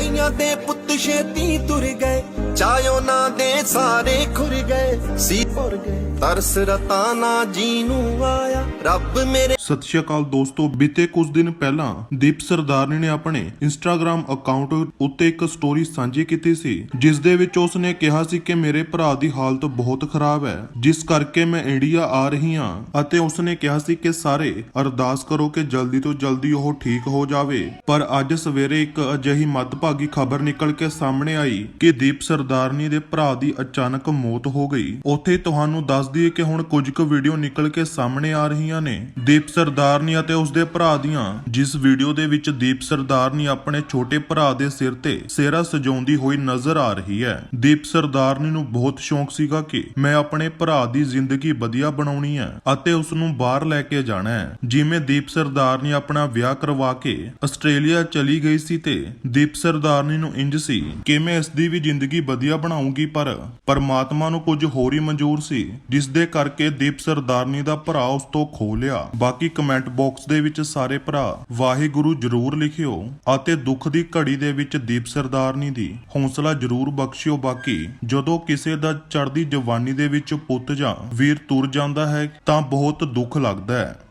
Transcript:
ਕਈਆਂ ਦੇ ਪੁੱਤ ਛੇਤੀ ਤੁਰ ਗਏ। ਚਾਇਓ ਨਾ ਦੇ ਸਾਰੇ ਖੁਰ ਗਏ। ਸੀ। ਭੁਰ ਗਏ ਤਰਸ ਰਤਾਨਾ ਜੀ ਨੂੰ ਆਇਆ, ਰੱਬ ਮੇਰੇ ਸਤਿ ਸ਼੍ਰੀ ਅਕਾਲ ਦੋਸਤੋ, ਬੀਤੇ ਕੁਝ ਦਿਨ ਪਹਿਲਾਂ ਦੀਪ ਸਰਦਾਰਨੀ ਨੇ ਆਪਣੇ ਇੰਸਟਾਗ੍ਰam ਅਕਾਊਂਟ ਉੱਤੇ ਇੱਕ ਸਟੋਰੀ ਸਾਂਝੀ ਕੀਤੀ ਸੀ, ਜਿਸ ਦੇ ਵਿੱਚ ਉਸ ਨੇ ਕਿਹਾ ਸੀ ਕਿ ਮੇਰੇ ਭਰਾ ਦੀ ਹਾਲਤ ਬਹੁਤ ਖਰਾਬ ਹੈ, ਜਿਸ ਕਰਕੇ ਮੈਂ ਇੰਡੀਆ ਆ ਰਹੀ ਹਾਂ, ਅਤੇ ਉਸ ਨੇ ਕਿਹਾ ਸੀ ਕਿ ਸਾਰੇ ਅਰਦਾਸ ਕਰੋ ਕਿ ਜਲਦੀ ਤੋਂ ਜਲਦੀ ਉਹ ਠੀਕ ਹੋ ਜਾਵੇ। ਪਰ ਅੱਜ ਸਵੇਰੇ ਇੱਕ ਅਜਿਹੀ ਮੱਦਭਾਗੀ ਖਬਰ ਨਿਕਲ ਕੇ ਸਾਹਮਣੇ ਆਈ ਕਿ ਦੀਪ ਸਰਦਾਰਨੀ ਦੇ ਭਰਾ ਦੀ ਅਚਾਨਕ ਮੌਤ ਹੋ ਗਈ। ਉੱਥੇ ਤੁਹਾਨੂੰ ਦੱਸ ਦਈਏ ਕਿ ਹੁਣ ਕੁਝ ਕੁ ਵੀਡੀਓ ਨਿਕਲ ਕੇ ਸਾਹਮਣੇ ਆ ਰਹੀਆਂ ਨੇ। ਦੀਪ ਸਰਦਾਰਨੀ ਅਤੇ ਉਸਦੇ ਭਰਾ ਦੀਆਂ, ਜਿਸ ਵੀਡੀਓ ਦੇ ਵਿੱਚ ਦੀਪ ਸਰਦਾਰਨੀ ਆਪਣੇ ਛੋਟੇ ਭਰਾ ਦੇ ਸਿਰ ਤੇ ਸਿਹਰਾ ਸਜਾਉਂਦੀ ਹੋਈ ਨਜ਼ਰ ਆ ਰਹੀ ਹੈ। ਦੀਪ ਸਰਦਾਰਨੀ ਨੂੰ ਬਹੁਤ ਸ਼ੌਂਕ ਸੀਗਾ ਕਿ ਮੈਂ ਆਪਣੇ ਭਰਾ ਦੀ ਜ਼ਿੰਦਗੀ ਵਧੀਆ ਬਣਾਉਣੀ ਹੈ ਅਤੇ ਉਸ ਨੂੰ ਬਾਹਰ ਲੈ ਕੇ ਜਾਣਾ ਹੈ। ਜਿਵੇਂ ਦੀਪ ਸਰਦਾਰਨੀ ਆਪਣਾ ਵਿਆਹ ਕਰਵਾ ਕੇ ਆਸਟ੍ਰੇਲੀਆ ਚਲੀ ਗਈ ਸੀ ਤੇ ਦੀਪ ਸਰਦਾਰਨੀ ਨੂੰ ਇੰਜ ਸੀ ਕਿ ਮੈਂ ਇਸ ਦੀ ਵੀ ਜ਼ਿੰਦਗੀ ਵਧੀਆ ਬਣਾਉਂਗੀ ਪਰ, ਪਰਮਾਤਮਾ ਨੂੰ ਕੁਝ ਹੋਰ ਹੀ ਮਨਜ਼ੂਰ ਸੀ ਜਿਸ ਦੇ ਕਰਕੇ ਦੀਪ ਸਰਦਾਰਨੀ ਦਾ ਭਰਾ ਉਸ ਤੋਂ ਖੋ ਲਿਆ। ਬਾਕੀ ਕਮੈਂਟ ਬਾਕਸ ਦੇ ਵਿੱਚ ਸਾਰੇ ਭਰਾ, ਵਾਹਿਗੁਰੂ ਜਰੂਰ ਲਿਖਿਓ ਅਤੇ ਦੁੱਖ ਦੀ ਘੜੀ ਦੇ ਵਿੱਚ ਦੀਪ ਸਰਦਾਰਨੀ ਦੀ ਹੌਸਲਾ ਜਰੂਰ ਬਖਸ਼ਿਓ। ਬਾਕੀ ਜਦੋਂ ਕਿਸੇ ਦਾ ਚੜ੍ਹਦੀ ਜਵਾਨੀ ਦੇ ਵਿੱਚ ਪੁੱਤ ਜਾਂ ਵੀਰ ਤੁਰ ਜਾਂਦਾ ਹੈ, ਤਾਂ ਬਹੁਤ ਦੁੱਖ ਲੱਗਦਾ ਹੈ।